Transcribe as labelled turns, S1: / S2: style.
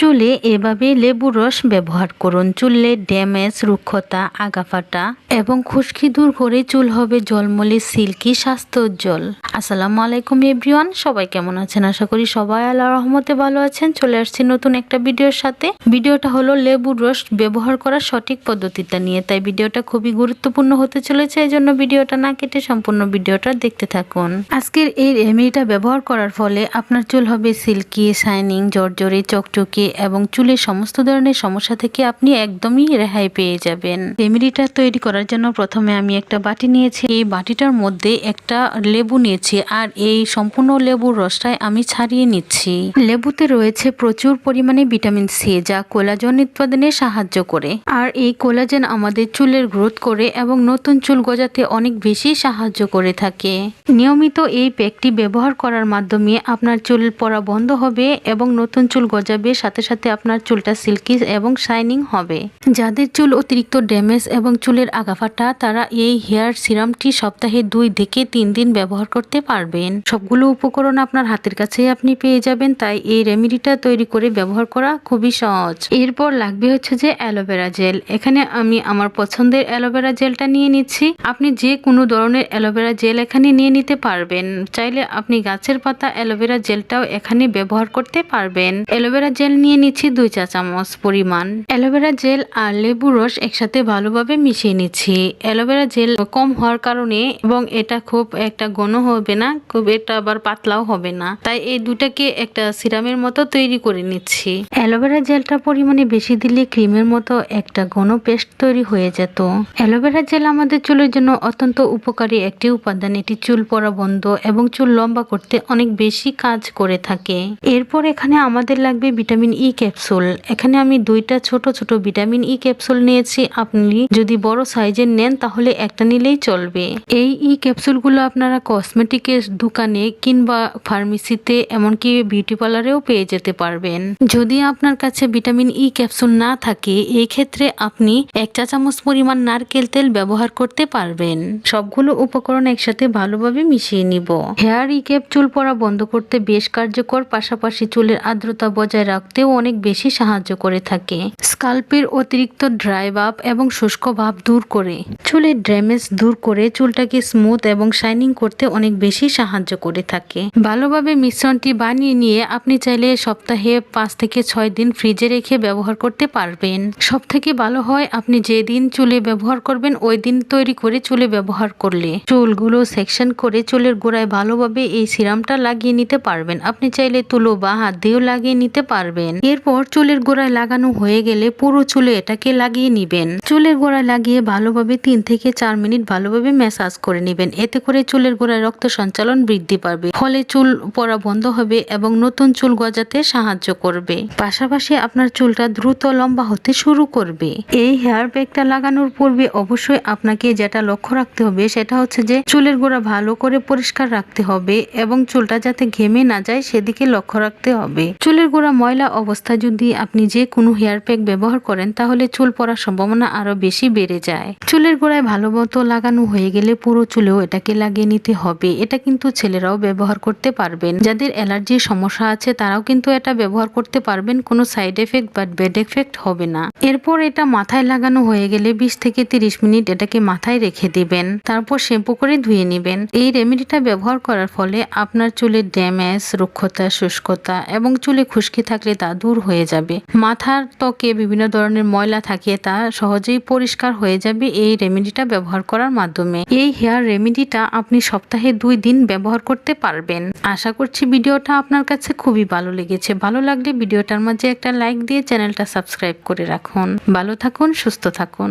S1: চুলে এভাবে লেবুর রস ব্যবহার করুন। চুলে ড্যামেজ, রুক্ষতা, আগাফাটা এবং খুশকি দূর করে চুল হবে জলমলে সিল্কি স্বাস্থ্য উজ্জ্বল আসসালামু আলাইকুম এভরিওয়ান, সবাই কেমন আছেন? আশা করি সবাই আল্লাহ রহমতে ভালো আছেন। চলে আসছি নতুন একটা ভিডিওর সাথে। ভিডিওটা হলো লেবুর রস ব্যবহার করার সঠিক পদ্ধতিটা নিয়ে। তাই ভিডিওটা খুবই গুরুত্বপূর্ণ হতে চলেছে এই জন্য ভিডিওটা না কেটে সম্পূর্ণ ভিডিওটা দেখতে থাকুন। আজকের এই রেমেডিটা ব্যবহার করার ফলে আপনার চুল হবে সিল্কি, শাইনিং, জর্জরে, চকচকে এবং চুলের সমস্ত ধরনের সমস্যা থেকে আপনি একদমই রেহাই পেয়ে যাবেন। রেমেডিটা তৈরি করার জন্য প্রথমে আমি একটা বাটি নিয়েছি। এই বাটিটার মধ্যে একটা লেবু নিয়েছি আর এই সম্পূর্ণ লেবুর রসটাই আমি ছাড়িয়ে নিচ্ছি। লেবুতে রয়েছে প্রচুর পরিমাণে ভিটামিন সি, যা কোলাজেন উৎপাদনে সাহায্য করে। আর এই কোলাজেন আমাদের চুলের গ্রোথ করে এবং নতুন চুল গজাতে অনেক বেশি সাহায্য করে থাকে। নিয়মিত এই প্যাকটি ব্যবহার করার মাধ্যমে আপনার চুল পড়া বন্ধ হবে এবং নতুন চুল গজাবে সাথে সাথে সাথে আপনার চুলটা সিল্কি এবং শাইনিং হবে। যাদের চুল অতিরিক্ত ড্যামেজ এবং চুলের আগাফাটা, তারা এই হেয়ার সিরামটি সপ্তাহে দুই থেকে তিন দিন ব্যবহার করতে পারবেন। সবগুলো উপকরণ আপনার হাতের কাছেই আপনি পেয়ে যাবেন, তাই এই রেমেডিটা তৈরি করে ব্যবহার করা খুবই সহজ। এরপর লাগবে হচ্ছে যে অ্যালোভেরা জেল। এখানে আমি আমার পছন্দের অ্যালোভেরা জেলটা নিয়ে নিচ্ছি। আপনি যে কোনো ধরনের অ্যালোভেরা জেল এখানে নিয়ে নিতে পারবেন। চাইলে আপনি গাছের পাতা অ্যালোভেরা জেলটাও এখানে ব্যবহার করতে পারবেন। অ্যালোভেরা জেল নিয়ে নিচ্ছি দুই চা চামচ পরিমাণ। অ্যালোভেরা জেল আর লেবু রস একসাথে ভালোভাবে মিশিয়ে নিচ্ছি। অ্যালোভেরা জেল কম হওয়ার কারণে এবং এটা খুব একটা ঘন হবে না, খুব এটা আবার পাতলাও হবে না। তাই এই দুটাকে একটা সিরামের মতো তৈরি করে নিচ্ছি। অ্যালোভেরা জেলটা পরিমাণে বেশি দিলে ক্রিমের মতো একটা ঘন পেস্ট তৈরি হয়ে যেত। অ্যালোভেরা জেল আমাদের চুলের জন্য অত্যন্ত উপকারী একটি উপাদান। এটি চুল পড়া বন্ধ এবং চুল লম্বা করতে অনেক বেশি কাজ করে থাকে। এরপর এখানে আমাদের লাগবে ভিটামিন ই ক্যাপসুল এখানে আমি দুইটা ছোট ছোট ভিটামিন ই ক্যাপসুল নিয়েছি। আপনি যদি বড় সাইজের নেন, তাহলে একটা নিলেই চলবে। এই ই ক্যাপসুলগুলো আপনারা কসমেটিকের দোকানে কিংবা ফার্মেসিতে এমনকি বিউটি পার্লারেও পেয়ে যেতে পারবেন। যদি আপনার কাছে ভিটামিন ই ক্যাপসুল না থাকে, এই ক্ষেত্রে আপনি এক চা চামচ পরিমাণ নারকেল তেল ব্যবহার করতে পারবেন। সবগুলো উপকরণ একসাথে ভালোভাবে মিশিয়ে নিব। হেয়ার ই ক্যাপ চুল পড়া বন্ধ করতে বেশ কার্যকর। পাশাপাশি চুলের আর্দ্রতা বজায় রাখতেও অনেক বেশি সাহায্য করে থাকে। স্কাল্পের অতিরিক্ত ড্রাই ভাব এবং শুষ্ক ভাব দূর করে। চুলের ড্যামেজ দূর করে চুলটাকে স্মুথ এবং শাইনিং করতে অনেক বেশি সাহায্য করে থাকে। ভালোভাবে মিশ্রণটি বানিয়ে নিয়ে আপনি চাইলে সপ্তাহে পাঁচ থেকে ছয় দিন ফ্রিজে রেখে ব্যবহার করতে পারবেন। সব থেকে ভালো হয় আপনি যেদিন চুলে ব্যবহার করবেন, ওই দিন তৈরি করে চুলে ব্যবহার করলে। চুলগুলো সেকশন করে চুলের গোড়ায় ভালোভাবে এই সিরামটা লাগিয়ে নিতে পারবেন। আপনি চাইলে তুলো বা হাত দিয়েও লাগিয়ে নিতে পারবেন। এরপর চুলের গোড়ায় লাগানো হয়ে গেলে পুরো চুলে এটাকে লাগিয়ে নিবেন। চুলের গোড়ায় লাগিয়ে ভালোভাবে তিন থেকে চার মিনিট ভালোভাবে ম্যাসাজ করে নেবেন। এতে করে চুলের গোড়ায় রক্ত সঞ্চালন বৃদ্ধি পাবে। ফলে চুল পড়া বন্ধ হবে এবং নতুন চুল গজাতে সাহায্য করবে। পাশাপাশি আপনার চুলটা দ্রুত লম্বা হতে শুরু করবে। এই হেয়ার প্যাকটা লাগানোর পূর্বে অবশ্যই আপনাকে যেটা লক্ষ্য রাখতে হবে সেটা হচ্ছে যে চুলের গোড়া ভালো করে পরিষ্কার রাখতে হবে এবং চুলটা যাতে ঘেমে না যায় সেদিকে লক্ষ্য রাখতে হবে। চুলের গোড়া ময়লা অবস্থা যদি আপনি যে কোনো হেয়ার প্যাক ব্যবহার করেন, তাহলে চুল পড়ার সম্ভাবনা আরও বেশি বেড়ে যায়। চুলের গোড়ায় ভালো মতো লাগানো হয়ে গেলে পুরো চুলেও এটাকে লাগিয়ে নিতে হবে। এটা কিন্তু ছেলেরাও ব্যবহার করতে পারবেন। যাদের অ্যালার্জির সমস্যা আছে, তারাও কিন্তু এটা ব্যবহার করতে পারবেন। কোনো সাইড এফেক্ট বা ব্যাড এফেক্ট হবে না। এরপর এটা মাথায় লাগানো হয়ে গেলে বিশ থেকে তিরিশ মিনিট এটাকে মাথায় রেখে দিবেন। তারপর শ্যাম্পু করে ধুয়ে নেবেন। এই রেমেডিটা ব্যবহার করার ফলে আপনার চুলের ড্যামেজ, রুক্ষতা, শুষ্কতা এবং চুলে খুশকি থাকলে তা দূর হয়ে যাবে। মাথার ত্বকে বিভিন্ন ধরনের ময়লা থাকে, তা সহজেই পরিষ্কার হয়ে যাবে এই রেমেডিটা ব্যবহার করার মাধ্যমে। এই হেয়ার রেমেডিটা আপনি সপ্তাহে দুই দিন ব্যবহার করতে পারবেন। আশা করছি ভিডিওটা আপনার কাছে খুবই ভালো লেগেছে। ভালো লাগলে ভিডিওটার মাঝে একটা লাইক দিয়ে চ্যানেলটা সাবস্ক্রাইব করে রাখুন। ভালো থাকুন, সুস্থ থাকুন।